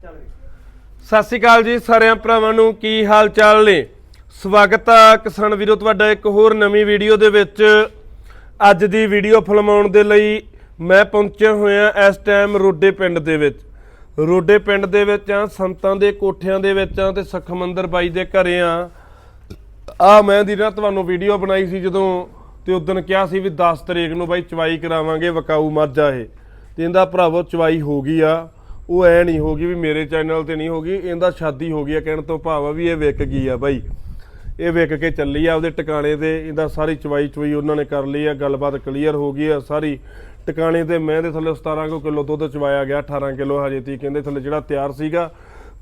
ਸਤਿ ਸ਼੍ਰੀ ਅਕਾਲ ਜੀ ਸਾਰਿਆਂ ਭਰਾਵਾਂ ਨੂੰ, ਕੀ ਹਾਲ ਚਾਲ ਨੇ? ਸਵਾਗਤ ਆ ਕਿਸਾਨ ਵੀਰੋ, ਤੁਹਾਡਾ ਇੱਕ ਹੋਰ ਨਵੀਂ ਵੀਡੀਓ ਦੇ ਵਿੱਚ। ਅੱਜ ਦੀ ਵੀਡੀਓ ਫਿਲਮਾਉਣ ਦੇ ਲਈ ਮੈਂ ਪਹੁੰਚਿਆ ਹੋਇਆ ਇਸ ਟਾਈਮ ਰੋਡੇ ਪਿੰਡ ਦੇ ਵਿੱਚ। ਰੋਡੇ ਪਿੰਡ ਦੇ ਵਿੱਚ ਆ, ਸੰਤਾਂ ਦੇ ਕੋਠਿਆਂ ਦੇ ਵਿੱਚ ਆ ਤੇ ਸਖਮੰਦਰ ਬਾਈ ਦੇ ਘਰੇ ਆ। ਆ ਮੈਂ ਦੀ ਨਾ ਤੁਹਾਨੂੰ ਵੀਡੀਓ ਬਣਾਈ ਸੀ ਜਦੋਂ ਤੇ ਉਦੋਂ ਕਿਹਾ ਸੀ ਵੀ 10 ਤਰੀਕ ਨੂੰ ਬਾਈ ਚਵਾਈ ਕਰਾਵਾਂਗੇ, ਵਕਾਊ ਮੱਝ ਆ ਇਹ। ਤੇ ਇਹਦਾ ਭਰਾਵੋ ਚਵਾਈ ਹੋ ਗਈ ਆ। ਉਹ ਐ ਨਹੀਂ ਹੋ ਗਈ ਵੀ ਮੇਰੇ ਚੈਨਲ ਤੇ ਨਹੀਂ ਹੋ ਗਈ ਇਹਦਾ ਸ਼ਾਦੀ ਹੋ ਗਈ ਆ, ਕਹਿਣ ਤੋਂ ਭਾਵ ਆ ਵੀ ਇਹ ਵਿਕ ਗਈ ਆ ਬਾਈ। ਇਹ ਵਿਕ ਕੇ ਚੱਲੀ ਆ ਉਹਦੇ ਟਿਕਾਣੇ ਤੇ, ਇਹਦਾ ਸਾਰੀ ਚਵਾਈ ਚਵਾਈ ਉਹਨਾਂ ਨੇ ਕਰ ਲਈ ਆ, ਗੱਲਬਾਤ ਕਲੀਅਰ ਹੋ ਗਈ ਆ, ਸਾਰੀ ਟਿਕਾਣੇ ਤੇ ਮੈਂ ਦੇ ਥੱਲੇ 17 ਕੁ ਕਿਲੋ ਦੁੱਧ ਚਵਾਇਆ ਗਿਆ 18 ਕਿਲੋ ਹਜੇ ਤੀ ਕਹਿੰਦੇ ਥੱਲੇ ਜਿਹੜਾ ਤਿਆਰ ਸੀਗਾ।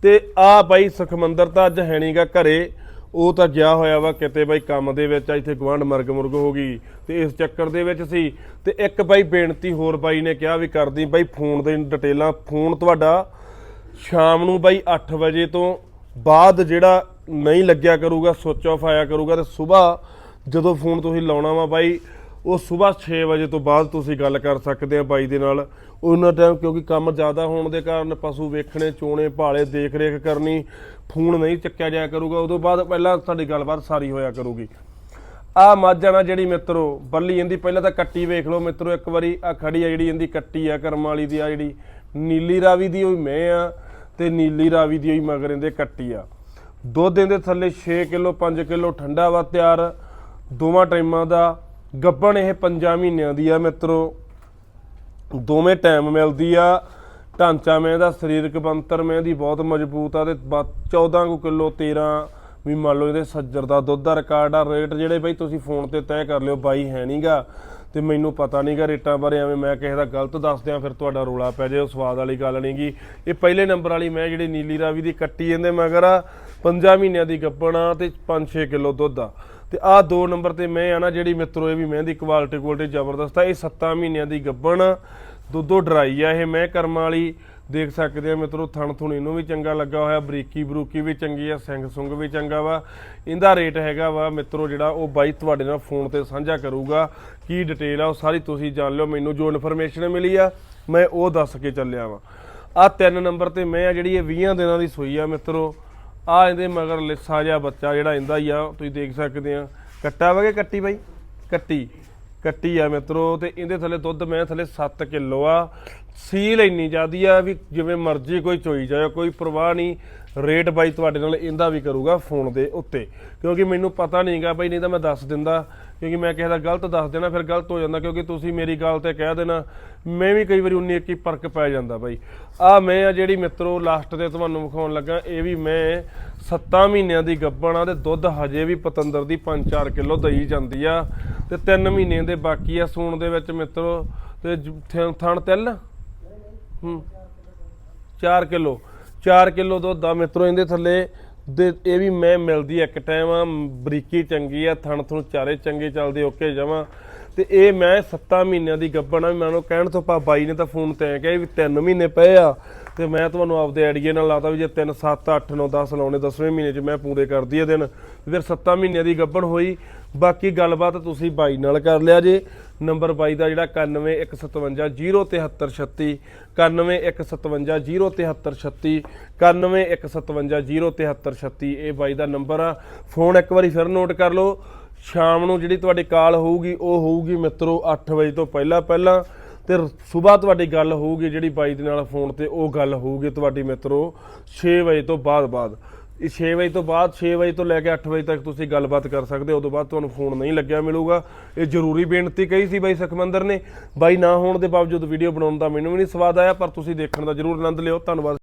ਤੇ ਆ ਬਾਈ ਸੁਖਮੰਦਰ ਤਾਂ ਅੱਜ ਹੈ ਨਹੀਂਗਾ ਘਰੇ ਉਹ ਤਾਂ ਗਿਆ ਹੋਇਆ ਵਾ ਕਿਤੇ ਬਾਈ ਕੰਮ ਦੇ ਵਿੱਚ ਆ, ਇੱਥੇ ਗਵਾਂਢ ਮਰਗ ਮੁਰਗ ਹੋ ਗਈ ਤੇ ਇਸ ਚੱਕਰ ਦੇ ਵਿੱਚ ਸੀ। ਤੇ ਇੱਕ ਬਾਈ ਬੇਨਤੀ ਹੋਰ ਬਾਈ ਨੇ ਕਿਹਾ ਵੀ ਕਰਦੀ ਬਾਈ ਫੋਨ ਦੇ ਡਿਟੇਲਾਂ ਫੋਨ ਤੁਹਾਡਾ ਸ਼ਾਮ ਨੂੰ ਬਾਈ 8 ਵਜੇ ਤੋਂ ਬਾਅਦ ਜਿਹੜਾ ਨਹੀਂ ਲੱਗਿਆ ਕਰੂਗਾ ਸੁੱਚ ਆਫ ਆਇਆ ਕਰੂਗਾ ਤੇ ਸਵੇਰ ਜਦੋਂ ਫੋਨ ਤੁਸੀਂ ਲਾਉਣਾ ਵਾ ਬਾਈ ਉਹ ਸਵੇਰ 6 ਵਜੇ ਤੋਂ ਬਾਅਦ ਤੁਸੀਂ ਗੱਲ ਕਰ ਸਕਦੇ ਆ ਬਾਈ ਦੇ ਨਾਲ। ਉਹਨਾਂ ਟਾਈਮ ਕਿਉਂਕਿ ਕੰਮ ਜ਼ਿਆਦਾ ਹੋਣ ਦੇ ਕਾਰਨ ਪਸ਼ੂ ਵੇਖਣੇ, ਚੋਣੇ, ਭਾਲੇ ਦੇਖ ਰੇਖ ਕਰਨੀ, ਫੋਨ ਨਹੀਂ ਚੱਕਿਆ ਜਾਇਆ ਕਰੂਗਾ। ਉਦੋਂ ਬਾਅਦ ਪਹਿਲਾਂ ਸਾਡੀ ਗੱਲਬਾਤ ਸਾਰੀ ਹੋਇਆ ਕਰੂਗੀ। ਆ ਮੱਝ ਆ ਜਿਹੜੀ ਮਿੱਤਰੋ, ਬੱਲੀ ਇਹਦੀ ਪਹਿਲਾਂ ਤਾਂ ਕੱਟੀ ਵੇਖ ਲਓ ਮਿੱਤਰੋ, ਇੱਕ ਵਾਰੀ ਆ ਖੜੀ ਆ ਜਿਹੜੀ ਇਹਦੀ ਕੱਟੀ ਆ ਕਰਮ ਵਾਲੀ ਦੀ, ਆ ਜਿਹੜੀ ਨੀਲੀ ਰਾਵੀ ਦੀ ਹੋਈ ਮੈਂ ਆ ਤੇ ਨੀਲੀ ਰਾਵੀ ਦੀ ਹੋਈ ਮਗਰ ਇਹਦੇ ਕੱਟੀ ਆ। ਦੁੱਧ ਇਹਦੇ ਥੱਲੇ 6 ਕਿਲੋ 5 ਕਿਲੋ, ਠੰਡਾ ਵਾ ਤਿਆਰ। ਦੋਵਾਂ ਟਾਈਮਾਂ ਦਾ ਗੱਬਣ ਇਹ 5 ਮਹੀਨਿਆਂ ਦੀ ਆ ਮਿੱਤਰੋ। ਦੋਵੇਂ ਟਾਈਮ ਮਿਲਦੀ ਆ। ਢਾਂਚਾ ਮੈਂ ਦਾ, ਸਰੀਰਕ ਬੰਤਰ ਮੈਂ ਦੀ ਬਹੁਤ ਮਜ਼ਬੂਤ ਆ ਤੇ ਬਾ- 14 ਕੁ ਕਿਲੋ 13 ਵੀ ਮੰਨ ਲਓ ਇਹਦੇ ਸੱਜਰ ਦਾ ਦੁੱਧ ਦਾ ਰਿਕਾਰਡ ਆ। ਰੇਟ ਜਿਹੜੇ ਬਈ ਤੁਸੀਂ ਫੋਨ ਤੇ ਤੈਅ ਕਰ ਲਿਓ, ਬਾਈ ਹੈ ਨਹੀਂਗਾ ਤੇ ਮੈਨੂੰ ਪਤਾ ਨਹੀਂਗਾ ਰੇਟਾਂ ਬਾਰੇ, ਐਵੇਂ ਮੈਂ ਕਿਸੇ ਦਾ ਗਲਤ ਦੱਸ ਦਿਆਂ, ਫਿਰ ਤੁਹਾਡਾ ਰੋਲਾ ਪੈ ਜਾਏ, ਉਹ ਸਵਾਦ ਵਾਲੀ ਗੱਲ ਨਹੀਂਗੀ ਇਹ ਪਹਿਲੇ ਨੰਬਰ ਵਾਲੀ ਮੈਂ ਜਿਹੜੀ ਨੀਲੀ ਰਾਵੀ ਦੀ ਕੱਟੀ ਜਾਂਦੇ ਮਗਰ 5 ਮਹੀਨਿਆਂ ਦੀ ਗੱਪਣਾ ਤੇ 5-6 ਕਿਲੋ ਦੁੱਧ ਆ। ਤੇ ਆਹ ਦੋ ਨੰਬਰ ਤੇ ਮੈਂ ਆ ਨਾ, ਜਿਹੜੀ ਮਿੱਤਰੋ, ਇਹ ਵੀ ਮਹਿੰਦੀ ਕੁਆਲਿਟੀ ਕੁਆਲਿਟੀ ਜ਼ਬਰਦਸਤ ਆ। ਇਹ 7 ਮਹੀਨਿਆਂ ਦੀ ਗੱਬਣ ਦੁੱਧੋ ਡਰਾਈ ਆ ਇਹ ਮੈਂ ਕਰਮਾਂ ਵਾਲੀ। ਦੇਖ ਸਕਦੇ ਆ ਮਿੱਤਰੋ, ਥਣ ਥੁਣ ਇਹਨੂੰ ਵੀ ਚੰਗਾ ਲੱਗਾ ਹੋਇਆ। ਬਰੀਕੀ ਬਰੂਕੀ ਵੀ ਚੰਗੀ ਆ, ਸਿੰਘ ਸੁੰਗ ਵੀ ਚੰਗਾ ਵਾ। ਇਹਦਾ ਰੇਟ ਹੈਗਾ ਵਾ ਮਿੱਤਰੋ, ਜਿਹੜਾ ਉਹ ਬਾਈ ਤੁਹਾਡੇ ਨਾਲ ਫੋਨ ਤੇ ਸਾਂਝਾ ਕਰੂਗਾ। ਕੀ ਡਿਟੇਲ ਆ ਉਹ ਸਾਰੀ ਤੁਸੀਂ ਜਾਣ ਲਿਓ। ਮੈਨੂੰ ਜੋ ਇਨਫੋਰਮੇਸ਼ਨ ਮਿਲੀ ਆ, ਮੈਂ ਉਹ ਦੱਸ ਕੇ ਚੱਲਿਆ ਵਾ। ਆ ਤਿੰਨ ਨੰਬਰ ਤੇ ਮੈਂ ਆ ਜਿਹੜੀ ਇਹ 20 ਦਿਨਾਂ ਦੀ ਸੂਈ ਆ ਮਿੱਤਰੋ। ਆ ਇਹਦੇ ਮਗਰ ਲਿੱਸਾ ਜਿਹਾ ਬੱਚਾ ਜਿਹੜਾ ਇੰਦਾ ਹੀ ਆ, ਤੁਸੀਂ ਦੇਖ ਸਕਦੇ ਆ। ਕੱਟਾ ਵਗੇ ਕੱਟੀ ਬਾਈ? ਕੱਟੀ। ਕੱਟੀ ਆ ਮਿੱਤਰੋ, ਤੇ ਇਹਦੇ ਥੱਲੇ ਦੁੱਧ ਮੈਂ ਥੱਲੇ 7 ਕਿਲੋ ਆ। ਸੀਲ ਇੰਨੀ ਜ਼ਿਆਦੀ ਆ ਵੀ ਜਿਵੇਂ ਮਰਜ਼ੀ ਕੋਈ ਚੋਈ ਜਾਏ ਕੋਈ ਪਰਵਾਹ ਨਹੀਂ। ਰੇਟ ਬਾਈ ਤੁਹਾਡੇ ਨਾਲ ਇਹਦਾ ਵੀ ਕਰੂਗਾ ਫੋਨ ਦੇ ਉੱਤੇ। ਕਿਉਂਕਿ ਮੈਨੂੰ ਪਤਾ ਨਹੀਂਗਾ ਬਾਈ, ਨਹੀਂ ਤਾਂ ਮੈਂ ਦੱਸ ਦਿੰਦਾ। ਕਿਉਂਕਿ ਮੈਂ ਕਿਸੇ ਦਾ ਗਲਤ ਦੱਸ ਦੇਣਾ, ਫਿਰ ਗਲਤ ਹੋ ਜਾਂਦਾ, ਕਿਉਂਕਿ ਤੁਸੀਂ ਮੇਰੀ ਗੱਲ ਤੇ ਕਹਿ ਦੇਣਾ। ਮੈਂ ਵੀ ਕਈ ਵਾਰੀ 19 21 ਫ਼ਰਕ ਪੈ ਜਾਂਦਾ ਬਾਈ। ਆ ਮੈਂ ਆ ਜਿਹੜੀ ਮਿੱਤਰੋ ਲਾਸਟ ਤੇ ਤੁਹਾਨੂੰ ਵਿਖਾਉਣ ਲੱਗਾ, ਇਹ ਵੀ ਮੈਂ 7 ਮਹੀਨਿਆਂ ਦੀ ਗੱਭਣ ਆ, ਤੇ ਦੁੱਧ ਹਜੇ ਵੀ ਪਤੰਦਰ ਦੀ 5-4 ਕਿਲੋ ਦਈ ਜਾਂਦੀ ਆ। ਤੇ 3 ਮਹੀਨੇ ਦੇ ਬਾਕੀ ਆ ਸੂਣ ਦੇ ਵਿੱਚ ਮਿੱਤਰੋ, ਤੇ ਥਣ ਤਿਲ? ਹੂੰ। 4 ਕਿਲੋ। 4 ਕਿਲੋ ਦੁੱਧ ਆ ਮਿੱਤਰੋ, ਇਹਦੇ ਥੱਲੇ ਦੇ ਇਹ ਵੀ ਮੈਂ ਮਿਲਦੀ ਇੱਕ ਟਾਈਮ ਆ, ਬਰੀਕੀ ਚੰਗੀ ਆ, ਥਣ ਥਣ ਚਾਰੇ ਚੰਗੇ ਚੱਲਦੇ, ਓਕੇ ਜਮਾ। ਤੇ ਇਹ ਮੈਂ 7 ਮਹੀਨਿਆਂ ਦੀ ਗੱਬਣ ਆ ਮੈਨੂੰ ਕਹਿਣ ਤੋਂ ਪਾ ਬਾਈ ਨੇ ਤਾਂ ਫੋਨ ਤੇ ਐਂ ਕਿਹਾ ਵੀ 3 ਮਹੀਨੇ ਪਏ ਆ ਤੇ ਮੈਂ ਤੁਹਾਨੂੰ ਆਪਦੇ ਆਈਡੀਆ ਨਾਲ ਲਾਤਾ ਵੀ ਜੇ 3 7 8 9 10 ਲਾਉਣੇ 10ਵੇਂ ਮਹੀਨੇ 'ਚ ਮੈਂ ਪੂਰੇ ਕਰਦੀ ਆ ਦਿਨ। ਫਿਰ 7 ਮਹੀਨਿਆਂ ਦੀ ਗੱਭਣ ਹੋਈ। ਬਾਕੀ ਗੱਲਬਾਤ ਤੁਸੀਂ ਬਾਈ ਨਾਲ ਕਰ ਲਿਆ ਜੇ। ਨੰਬਰ ਬਾਈ ਦਾ ਜਿਹੜਾ 9115507336 9115507336 9115507336 ਇਹ ਬਾਈ ਦਾ ਨੰਬਰ ਆ। ਫੋਨ ਇੱਕ ਵਾਰੀ ਫਿਰ ਨੋਟ ਕਰ ਲਓ। ਸ਼ਾਮ ਨੂੰ ਜਿਹੜੀ ਤੁਹਾਡੀ ਕਾਲ ਹੋਊਗੀ, ਉਹ ਹੋਊਗੀ ਮਿੱਤਰੋ 8 ਵਜੇ ਤੋਂ ਪਹਿਲਾਂ ਪਹਿਲਾਂ ਤੇ ਸਵੇਰ ਤੁਹਾਡੀ ਗੱਲ ਹੋਊਗੀ, ਜਿਹੜੀ ਬਾਈ ਦੇ ਨਾਲ ਫੋਨ ਤੇ ਉਹ ਗੱਲ ਹੋਊਗੀ ਤੁਹਾਡੀ ਮਿੱਤਰੋ 6 ਵਜੇ ਤੋਂ ਬਾਅਦ ਬਾਅਦ। ਇਹ 6 ਵਜੇ ਤੋਂ ਬਾਅਦ 6 ਵਜੇ ਤੋਂ ਲੈ ਕੇ 8 ਵਜੇ ਤੱਕ ਤੁਸੀਂ ਗੱਲਬਾਤ ਕਰ ਸਕਦੇ ਹੋ, ਉਦੋਂ ਬਾਅਦ ਤੁਹਾਨੂੰ ਫੋਨ ਨਹੀਂ ਲੱਗਿਆ ਮਿਲੂਗਾ। ਇਹ ਜ਼ਰੂਰੀ ਬੇਨਤੀ ਕਹੀ ਸੀ ਬਾਈ ਸੁਖਮੰਦਰ ਨੇ। ਬਾਈ ਨਾ ਹੋਣ ਦੇ ਬਾਵਜੂਦ ਵੀਡੀਓ ਬਣਾਉਣ ਦਾ ਮੈਨੂੰ ਵੀ ਨਹੀਂ ਸਵਾਦ ਆਇਆ, ਪਰ ਤੁਸੀਂ ਦੇਖਣ ਦਾ ਜ਼ਰੂਰ ਆਨੰਦ ਲਿਓ। ਧੰਨਵਾਦ।